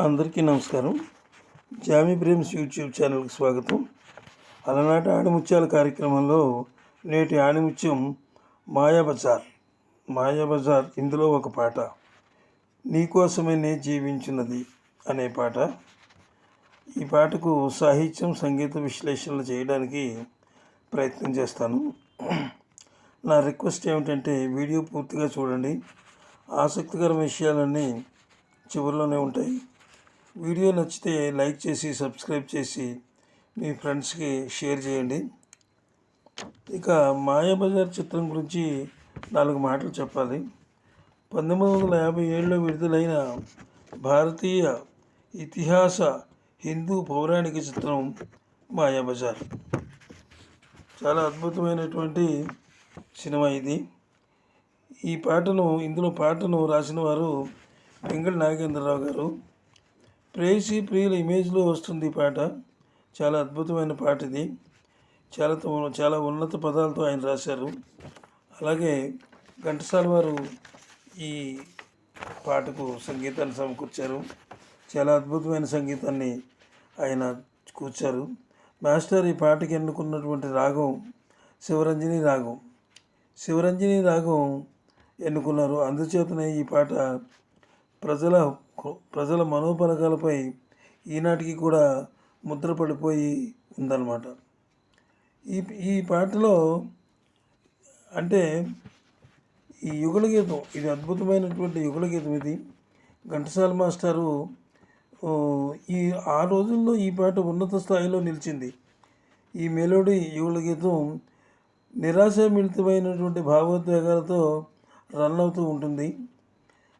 అందరికీ నమస్కారం. జామి ప్రేమ్స్ యూట్యూబ్ ఛానల్కి స్వాగతం. అలనాటి ఆడిముత్యాల కార్యక్రమంలో నేటి ఆడిముత్యం మాయాబజార్ మాయాబజార్ ఇందులో ఒక పాట. నీకోసమే నే జీవించినది అనే పాట. ఈ పాటకు సాహిత్యం సంగీత విశ్లేషణలు చేయడానికి ప్రయత్నం చేస్తాను. నా రిక్వెస్ట్ ఏమిటంటే వీడియో పూర్తిగా చూడండి. ఆసక్తికర విషయాలన్నీ చివరిలోనే ఉంటాయి. వీడియో నచ్చితే లైక్ చేసి సబ్స్క్రైబ్ చేసి మీ ఫ్రెండ్స్కి షేర్ చేయండి. ఇక మాయాబజార్ చిత్రం గురించి నాలుగు మాటలు చెప్పాలి. పంతొమ్మిది వందల యాభై ఏడులో విడుదలైన భారతీయ ఇతిహాస హిందూ పౌరాణిక చిత్రం మాయాబజార్. చాలా అద్భుతమైనటువంటి సినిమా ఇది. ఈ పాటను ఇందులో పాటను రాసిన వారు పింగళి నాగేంద్రరావు గారు. ప్రేయసి ప్రియుల ఇమేజ్లో వస్తుంది ఈ పాట. చాలా అద్భుతమైన పాట ఇది. చాలా చాలా ఉన్నత పదాలతో ఆయన రాశారు. అలాగే ఘంటసాల వారు ఈ పాటకు సంగీతాన్ని సమకూర్చారు. చాలా అద్భుతమైన సంగీతాన్ని ఆయన కూర్చారు. మాస్టర్ ఈ పాటకి ఎన్నుకున్నటువంటి రాగం శివరంజని రాగం. శివరంజని రాగం ఎన్నుకున్నారు. అందుచేతనే ఈ పాట ప్రజల ప్రజల మనోపలకాలపై ఈనాటికి కూడా ముద్రపడిపోయి ఉందన్నమాట. ఈ ఈ పాటలో అంటే ఈ యుగల గీతం ఇది అద్భుతమైనటువంటి యుగల గీతం ఇది. ఘంటసాల మాస్టారు ఈ ఆ రోజుల్లో ఈ పాట ఉన్నత స్థాయిలో నిలిచింది. ఈ మెలోడీ యుగల గీతం నిరాశామిళితమైనటువంటి భావోద్వేగాలతో రన్ అవుతూ ఉంటుంది.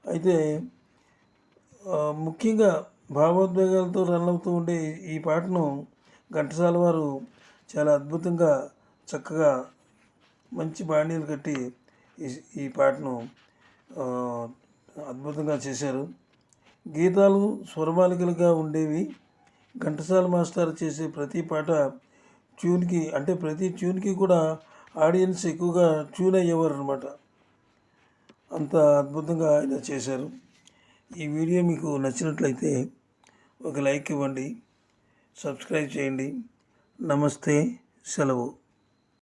అయితే ముఖ్యంగా భావోద్వేగాలతో రన్ అవుతూ ఉండే ఈ- పాటను ఘంటసాల వారు చాలా అద్భుతంగా చక్కగా మంచి బాణీలు కట్టి ఈ ఈ పాటను అద్భుతంగా చేశారు. గీతాలు స్వరమాలికలుగా ఉండేవి. ఘంటసాల మాస్టర్ చేసే ప్రతి పాట ట్యూన్కి అంటే ప్రతి ట్యూన్కి కూడా ఆడియన్స్ ఎక్కువగా ట్యూన్ అయ్యేవారు అనమాట అంత అద్భుతంగా ఆయన చేశారు. ఈ వీడియో మీకు నచ్చినట్లయితే ఒక లైక్ ఇవ్వండి సబ్స్క్రైబ్ చేయండి. నమస్తే సెలవు.